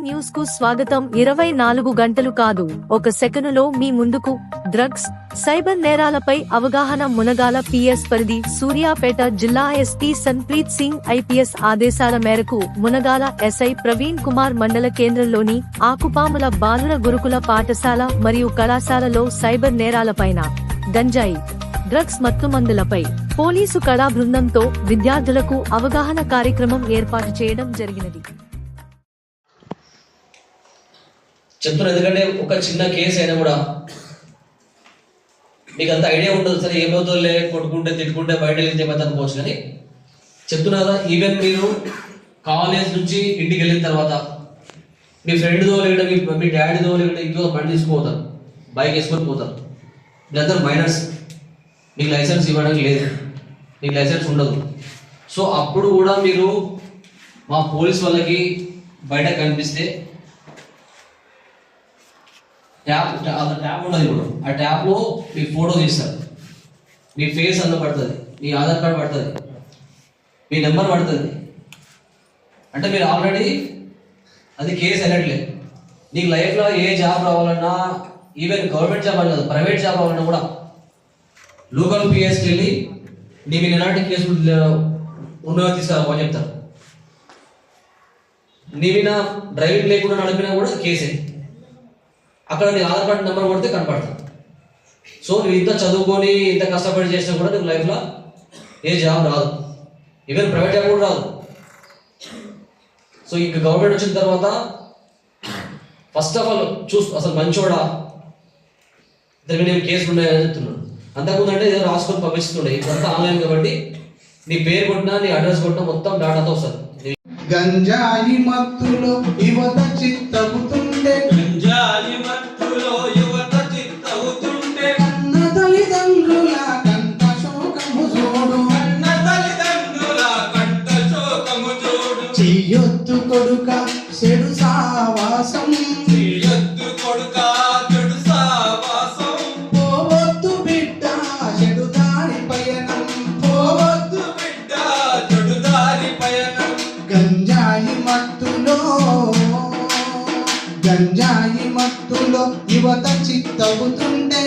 న్యూస్కు స్వాగతం. ఇరవై నాలుగు గంటలు కాదు. ఒక సెకనులో మీ ముందుకు డ్రగ్స్ సైబర్ నేరాలపై అవగాహన మునగాల పిఎస్ పరిధి సూర్యాపేట జిల్లా ఎస్పీ సన్ప్రీత్ సింగ్ ఐపీఎస్ ఆదేశాల మేరకు మునగాల ఎస్ఐ ప్రవీణ్ కుమార్ మండల కేంద్రంలోని ఆకుపాముల బాలుర గురుకుల పాఠశాల మరియు కళాశాలలో సైబర్ నేరాలపైన గంజాయి డ్రగ్స్ మత్తుమందులపై పోలీసు కళా బృందంతో విద్యార్థులకు అవగాహన కార్యక్రమం ఏర్పాటు చేయడం జరిగినది. చెప్తున్నా ఎందుకంటే ఒక చిన్న కేసు అయినా కూడా మీకు అంత ఐడియా ఉండదు. సరే ఏమవుతుందిలే కొట్టుకుంటే తిట్టుకుంటే బయట వెళ్తే ఏమైతే అనుకోవచ్చు కానీ చెప్తున్నా కదా ఈవెన్ మీరు కాలేజ్ నుంచి ఇంటికి వెళ్ళిన తర్వాత మీ ఫ్రెండ్తో లేకపోతే మీ మీ డాడీదో లేకపోతే ఇంకో బండి తీసుకుపోతారు. బైక్ వేసుకొని పోతారు. లేదా మైనర్స్ మీకు లైసెన్స్ ఇవ్వడానికి లేదు. మీకు లైసెన్స్ ఉండదు. సో అప్పుడు కూడా మీరు మా పోలీస్ వాళ్ళకి బయట కనిపిస్తే ట్యాప్ ట్యా- ఆ ట్యాప్ ఉండదు ఇప్పుడు. ఆ ట్యాప్లో మీ ఫోటో తీస్తారు. మీ ఫేస్ అందులో పడుతుంది. మీ ఆధార్ కార్డ్ పడుతుంది. మీ నెంబర్ పడుతుంది. అంటే మీరు ఆల్రెడీ అది కేసు వెళ్ళట్లేదు. నీకు లైఫ్లో ఏ జాబ్ రావాలన్నా ఈవెన్ గవర్నమెంట్ జాబ్ అని కాదు ప్రైవేట్ జాబ్ రావాలన్నా కూడా లోకల్ పిఎస్కి వెళ్ళి నీ మీరు ఎలాంటి కేసులు ఉన్నవో తీసుకురావని చెప్తారు. నీ మీద డ్రైవింగ్ లేకుండా నడిపినా కూడా కేసే అక్కడ నీ ఆధార్ కార్డు నెంబర్ కొడితే కనపడుతుంది సో నువ్వు ఇంత చదువుకొని ఇంత కష్టపడి చేసినా కూడా నీకు లైఫ్లో ఏ జాబ్ రాదు. ఈవెన్ ప్రైవేట్ జాబ్ కూడా రాదు. సో ఇంక గవర్నమెంట్ వచ్చిన తర్వాత ఫస్ట్ ఆఫ్ ఆల్ చూసు అసలు మంచోడా? ఇతని నేను కేసులు ఉన్నాయని చెప్తున్నాను అంతకుముందు అంటే ఏదో రాసుకొని పంపిస్తుండే ఇదంతా ఆన్లైన్ కాబట్టి నీ పేరు కొట్టినా నీ అడ్రస్ కొట్టినా మొత్తం డాటాతో వస్తుంది. గంజాయి మత్తులో యువత చిత్తవుతుండే కొడుక చెడు సావాసం. ఎద్దు కొడుక చెడు సావాసం. పోవద్దు బిడ్డ చెడు దారి పయనం. పోవద్దు వద్దు బిడ్డ చెడు దారి పయనం. గంజాయి మత్తులో గంజాయి మత్తులో యువత చిత్తవుతుండే